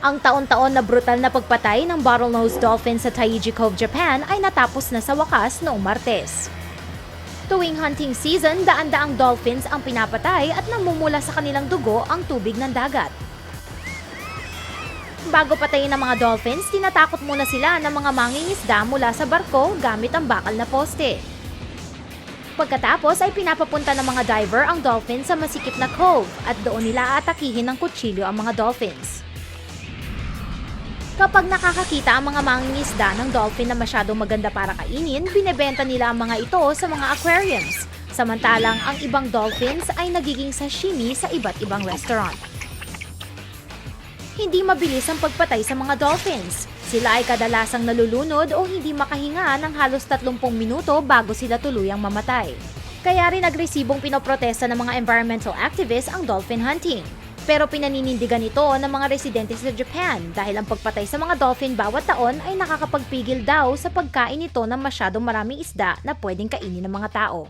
Ang taon-taon na brutal na pagpatay ng bottlenose dolphin sa Taiji Cove, Japan ay natapos na sa wakas noong Martes. Tuwing hunting season, daan-daang dolphins ang pinapatay at namumula sa kanilang dugo ang tubig ng dagat. Bago patayin ng mga dolphins, tinatakot muna sila ng mga mangingisda mula sa barko gamit ang bakal na poste. Pagkatapos ay pinapapunta ng mga diver ang dolphin sa masikip na cove at doon nila aatakihin ng kutsilyo ang mga dolphins. Kapag nakakakita ang mga mangingisda ng dolphin na masyadong maganda para kainin, binebenta nila ang mga ito sa mga aquariums. Samantalang ang ibang dolphins ay nagiging sashimi sa iba't ibang restaurant. Hindi mabilis ang pagpatay sa mga dolphins. Sila ay kadalasang nalulunod o hindi makahinga ng halos 30 minuto bago sila tuluyang mamatay. Kaya rin agresibong pinoprotesta ng mga environmental activists ang dolphin hunting. Pero pinaninindigan ito ng mga residente sa Japan dahil ang pagpatay sa mga dolphin bawat taon ay nakakapagpigil daw sa pagkain nito ng masyadong maraming isda na pwedeng kainin ng mga tao.